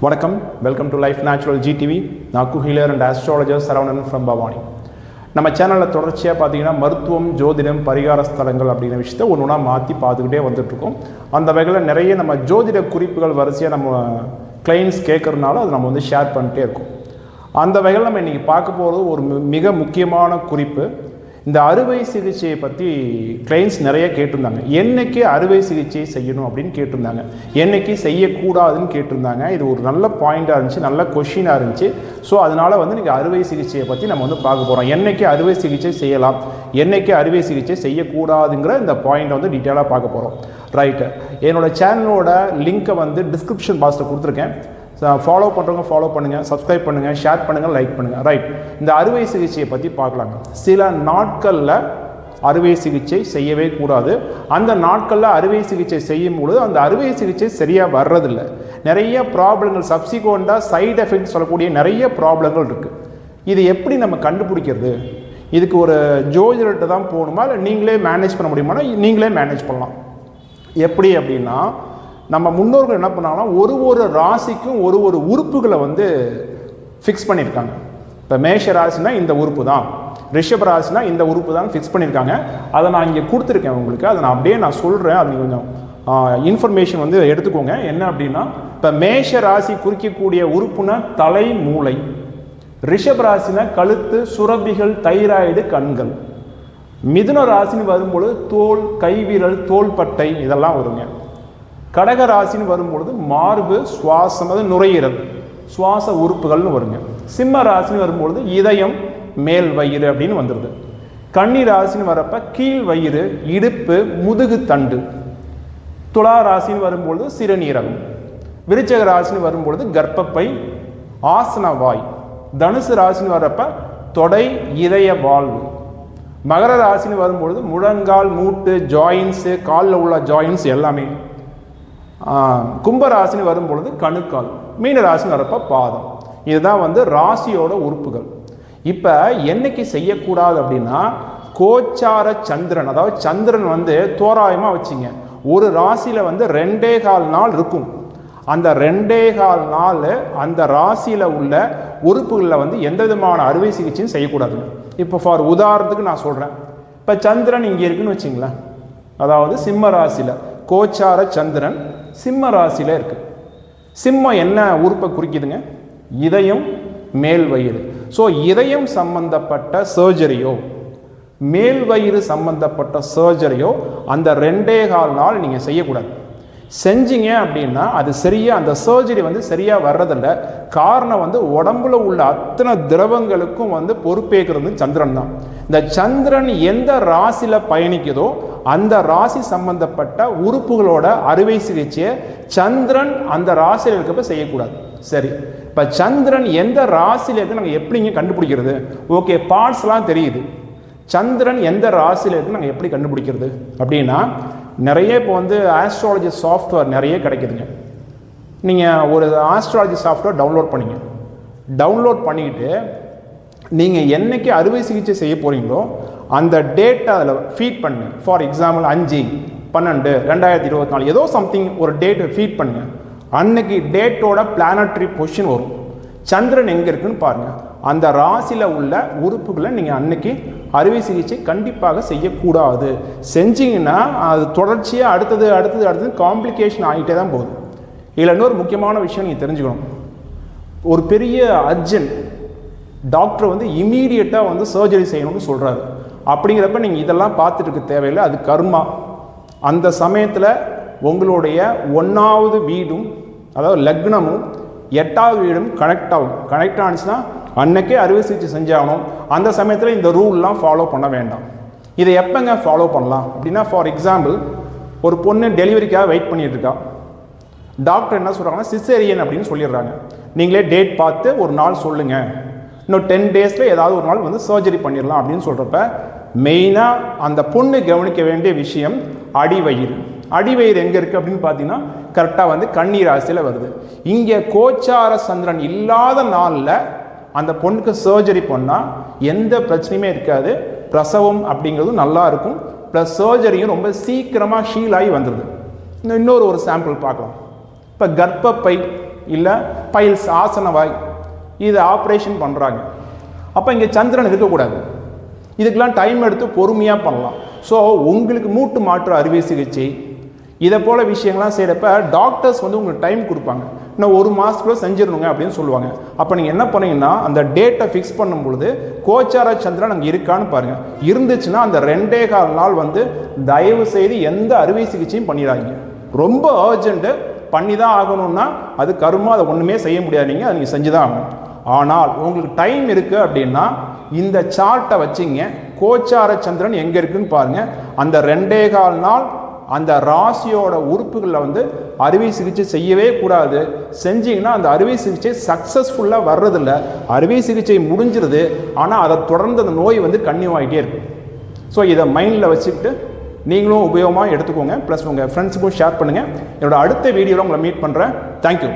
வணக்கம். Welcome to life natural GTV நான் healer and astrologer Saravanan from Bhavani நம்ம சேனலில் தொடர்ச்சியாக பார்த்தீங்கன்னா மருத்துவம் ஜோதிடம் பரிகார ஸ்தலங்கள் அப்படிங்கிற விஷயத்த ஒன்று ஒன்றா மாற்றி பார்த்துக்கிட்டே வந்துட்டுருக்கோம். அந்த வகையில் நிறைய நம்ம ஜோதிட குறிப்புகள் வரிசையாக நம்ம கிளைண்ட்ஸ் கேட்குறதுனால அதை நம்ம வந்து ஷேர் பண்ணிட்டே இருக்கோம். அந்த வகையில் நம்ம இன்றைக்கி பார்க்க போகிறது ஒரு மி- மிக முக்கியமான குறிப்பு. இந்த அறுவை சிகிச்சையை பற்றி கிளைண்ட்ஸ் நிறைய கேட்டிருந்தாங்க. என்னைக்கு அறுவை சிகிச்சை செய்யணும் அப்படின்னு கேட்டிருந்தாங்க. என்னைக்கு செய்யக்கூடாதுன்னு கேட்டிருந்தாங்க. இது ஒரு நல்ல பாயிண்ட்டாக இருந்துச்சு நல்ல கொஷினாக இருந்துச்சு. ஸோ அதனால் வந்து நீங்கள் அறுவை சிகிச்சையை பற்றி நம்ம வந்து பார்க்க போகிறோம் என்னைக்கு அறுவை சிகிச்சை செய்யலாம் என்னைக்கு அறுவை சிகிச்சை செய்யக்கூடாதுங்கிற இந்த பாயிண்ட்டை வந்து டீட்டெயிலாக பார்க்க போகிறோம் ரைட்டு என்னோட சேனலோட லிங்க்கை வந்து டிஸ்கிரிப்ஷன் பாக்ஸில் கொடுத்துருக்கேன். ஃபாலோ பண்ணுறவங்க ஃபாலோ பண்ணுங்கள் சப்ஸ்கிரைப் பண்ணுங்கள் ஷேர் பண்ணுங்கள் லைக் பண்ணுங்கள் ரைட் இந்த அறுவை சிகிச்சையை பற்றி பார்க்கலாங்க. சில நாட்களில் அறுவை சிகிச்சை செய்யவே கூடாது. அந்த நாட்களில் அறுவை சிகிச்சை செய்யும் பொழுது அந்த அறுவை சிகிச்சை சரியாக வர்றதில்லை. நிறைய ப்ராப்ளங்கள் சப்சிக்வெண்ட்டாக சைடு எஃபெக்ட் சொல்லக்கூடிய நிறைய ப்ராப்ளங்கள் இருக்குது இது எப்படி நம்ம கண்டுபிடிக்கிறது? இதுக்கு ஒரு ஜோதிடர்கிட்ட தான் போகணுமா? இல்லை நீங்களே மேனேஜ் பண்ண முடியுமானா? நீங்களே மேனேஜ் பண்ணலாம். எப்படி அப்படின்னா நம்ம முன்னோர்கள் என்ன பண்ணாங்கன்னா ஒரு ஒரு ராசிக்கும் ஒரு ஒரு உறுப்புகளை வந்து ஃபிக்ஸ் பண்ணியிருக்காங்க. இப்போ மேஷ ராசினா இந்த உறுப்பு தான். ரிஷப ராசினா இந்த உறுப்பு தான் ஃபிக்ஸ் பண்ணியிருக்காங்க. அதை நான் இங்கே கொடுத்துருக்கேன் உங்களுக்கு. அதை நான் அப்படியே நான் சொல்கிறேன் அது கொஞ்சம் இன்ஃபர்மேஷன் வந்து எடுத்துக்கோங்க. என்ன அப்படின்னா இப்போ மேஷ ராசி குறிக்கக்கூடிய உறுப்புனா தலை மூளை ரிஷப ராசினா கழுத்து சுரபிகள் தைராய்டு கண்கள். மிதுன ராசின்னு வரும்பொழுது தோல் கைவிரல் தோள்பட்டை இதெல்லாம் வருங்க. கடக ராசின்னு வரும்பொழுது மார்பு சுவாசம் அது நுரையீரல். சுவாச உறுப்புகள்னு வருங்க. சிம்ம ராசின்னு வரும்பொழுது இதயம் மேல் வயிறு அப்படின்னு வந்துடுது கன்னி ராசின்னு வரப்ப கீழ் வயிறு இடுப்பு முதுகு தண்டு. துலா ராசின்னு வரும்பொழுது சிறுநீரகம். விருச்சக ராசின்னு வரும்பொழுது கர்ப்பப்பை ஆசன வாய். தனுசு ராசின்னு வரப்ப தொடை இதய வாழ்வு. மகர ராசின்னு வரும்பொழுது முழங்கால் மூட்டு ஜாயின்ஸு காலில் உள்ள ஜாயின்ஸ் எல்லாமே. கும்பராசின்னு வரும்பொழுது கணுக்கால் மீன ராசின்னு வரப்ப பாதம். இதுதான் வந்து ராசியோட உறுப்புகள். இப்போ என்னைக்கு செய்யக்கூடாது அப்படின்னா கோச்சார சந்திரன் அதாவது சந்திரன் வந்து தோராயமாக வச்சுங்க ஒரு ராசியில் வந்து ரெண்டே கால் நாள் இருக்கும். அந்த ரெண்டே கால் நாள் அந்த ராசியில் உள்ள உறுப்புகளில் வந்து எந்த விதமான அறுவை சிகிச்சையும் செய்யக்கூடாது. இப்போ ஃபார் உதாரணத்துக்கு நான் சொல்கிறேன் இப்போ சந்திரன் இங்கே இருக்குன்னு வச்சுங்களேன். அதாவது சிம்ம ராசியில். கோச்சார சந்திரன் சிம்ம ராசியில் இருக்குது சிம்மம் என்ன உறுப்பை குறிக்குதுங்க? இதயம் மேல் வயிறு. ஸோ இதயம் சம்பந்தப்பட்ட சர்ஜரியோ மேல் வயிறு சம்பந்தப்பட்ட சர்ஜரியோ அந்த ரெண்டே கால் நாள் நீங்கள் செய்யக்கூடாது. செஞ்சீங்க அப்படின்னா அது சரியாக அந்த சர்ஜரி வந்து சரியாக வர்றதில்ல. காரணம் வந்து உடம்புல உள்ள அத்தனை திரவங்களுக்கும் வந்து பொறுப்பேற்கிறது சந்திரன் தான். இந்த சந்திரன் எந்த ராசியில் பயணிக்குதோ அந்த ராசி சம்பந்தப்பட்ட உறுப்புகளோட அறுவை சிகிச்சையை சந்திரன் அந்த ராசியில் இருக்கப்ப செய்யக்கூடாது. சரி இப்போ சந்திரன் எந்த ராசியில் இருக்கு நாங்கள் எப்படிங்க கண்டுபிடிக்கிறது? ஓகே பார்ட்ஸ்லாம் தெரியுது. சந்திரன் எந்த ராசியில் இருக்கு நாங்கள் எப்படி கண்டுபிடிக்கிறது? அப்படின்னா நிறைய இப்போ வந்து ஆஸ்ட்ராலஜி சாஃப்ட்வேர் நிறைய கிடைக்குதுங்க. நீங்கள் ஒரு ஆஸ்ட்ராலஜி சாஃப்ட்வேர் டவுன்லோட் பண்ணிங்க. டவுன்லோட் பண்ணிக்கிட்டு நீங்கள் என்னைக்கு அறுவை சிகிச்சை செய்ய போகிறீங்களோ அந்த டேட்டை அதில் ஃபீட் பண்ணுங்க ஃபார் எக்ஸாம்பிள் அஞ்சு பன்னெண்டு ரெண்டாயிரத்தி இருபத்தி நாலு ஏதோ சம்திங் ஒரு டேட்டை ஃபீட் பண்ணுங்க அன்னைக்கு டேட்டோட பிளானட்ரி பொசிஷன் வரும். சந்திரன் எங்கே இருக்குன்னு பாருங்கள் அந்த ராசியில் உள்ள உறுப்புகளை நீங்கள் அன்னைக்கு அறுவை சிகிச்சை கண்டிப்பாக செய்யக்கூடாது. செஞ்சீங்கன்னா அது தொடர்ச்சியாக அடுத்தது அடுத்தது அடுத்தது காம்ப்ளிகேஷன் ஆகிட்டே தான் போகுது. இதில் இன்னொரு முக்கியமான விஷயம் நீங்கள் தெரிஞ்சுக்கணும். ஒரு பெரிய அர்ஜென்ட் டாக்டர் வந்து இமீடியட்டாக வந்து சர்ஜரி செய்யணும்னு சொல்கிறாரு அப்படிங்கிறப்ப நீங்கள் இதெல்லாம் பார்த்துட்டு இருக்க தேவையில்லை. அது கர்மா. அந்த சமயத்தில் உங்களுடைய ஒன்றாவது வீடும் அதாவது லக்னமும் எட்டாவது வீடும் கனெக்ட் ஆகும். கனெக்ட் ஆனிச்சுன்னா அன்னைக்கே அறுவை சிகிச்சை செஞ்சாகணும். அந்த சமயத்தில் இந்த ரூல்லாம் ஃபாலோ பண்ண வேண்டாம். இதை எப்போங்க ஃபாலோ பண்ணலாம்? அப்படின்னா ஃபார் எக்ஸாம்பிள் ஒரு பொண்ணு டெலிவரிக்காக வெயிட் பண்ணிகிட்ருக்கா இருக்கா டாக்டர் என்ன சொல்கிறாங்கன்னா சிசேரியன் அப்படின்னு சொல்லிடுறாங்க. நீங்களே டேட் பார்த்து ஒரு நாள் சொல்லுங்கள் இன்னும் டென் டேஸில் ஏதாவது ஒரு நாள் வந்து சர்ஜரி பண்ணிடலாம் அப்படின்னு சொல்கிறப்ப மெயினாக அந்த பொண்ணு கவனிக்க வேண்டிய விஷயம் அடிவயிறு. அடிவயிறு எங்கே இருக்குது அப்படின்னு பார்த்தீங்கன்னா கரெக்டாக வந்து கண்ணீர் ராசியில் வருது. இங்கே கோச்சார சந்திரன் இல்லாத நாளில் அந்த பொண்ணுக்கு சர்ஜரி பண்ணால் எந்த பிரச்சனையுமே இருக்காது. பிரசவம் அப்படிங்கிறதும் நல்லா இருக்கும். ப்ளஸ் சர்ஜரியும் ரொம்ப சீக்கிரமாக ஹீல் ஆகி வந்துடுது இன்னும் இன்னொரு ஒரு சாம்பிள் பார்க்கலாம். இப்போ கர்ப்பப்பை இல்லை பைல்ஸ் ஆசனவாய் இது ஆப்ரேஷன் பண்ணுறாங்க அப்போ இங்கே சந்திரன் இருக்கக்கூடாது. இதுக்கெல்லாம் டைம் எடுத்து பொறுமையாக பண்ணலாம். ஸோ உங்களுக்கு மூட்டு மாற்று அறுவை சிகிச்சை இதை போல் விஷயங்கள்லாம் செய்கிறப்ப டாக்டர்ஸ் வந்து உங்களுக்கு டைம் கொடுப்பாங்க. இன்னும் ஒரு மாதத்துக்குள்ள செஞ்சிடணுங்க அப்படின்னு சொல்லுவாங்க. அப்போ நீங்கள் என்ன பண்ணீங்கன்னா அந்த டேட்டை ஃபிக்ஸ் பண்ணும் பொழுது கோச்சார சந்திரன் அங்கே இருக்கான்னு பாருங்கள் இருந்துச்சுன்னா அந்த ரெண்டே கால் நாள் வந்து தயவு செய்து எந்த அறுவை சிகிச்சையும் பண்ணிடாதீங்க. ரொம்ப அர்ஜென்ட்டு பண்ணி தான் ஆகணும்னா அது கருமா அதை ஒன்றுமே செய்ய முடியாது நீங்கள் அதை நீங்கள் செஞ்சு தான் ஆகணும். ஆனால் உங்களுக்கு டைம் இருக்குது அப்படின்னா இந்த சார்ட்டை வச்சிங்க. கோச்சார சந்திரன் எங்கே இருக்குன்னு பாருங்கள் அந்த ரெண்டே கால் நாள் அந்த ராசியோட உறுப்புகளில் வந்து அறுவை சிகிச்சை செய்யவே கூடாது. செஞ்சீங்கன்னா அந்த அறுவை சிகிச்சை சக்ஸஸ்ஃபுல்லாக வர்றதில்ல. அறுவை சிகிச்சை முடிஞ்சிருது. ஆனால் அதை தொடர்ந்து அந்த நோய் வந்து கன்னியூ இருக்கும் ஸோ இதை மைண்டில் வச்சுக்கிட்டு நீங்களும் உபயோகமாக எடுத்துக்கோங்க. ப்ளஸ் உங்கள் ஃப்ரெண்ட்ஸுக்கும் ஷேர் பண்ணுங்கள் என்னோடய அடுத்த வீடியோவில் உங்களை மீட் பண்ணுறேன் தேங்க்யூ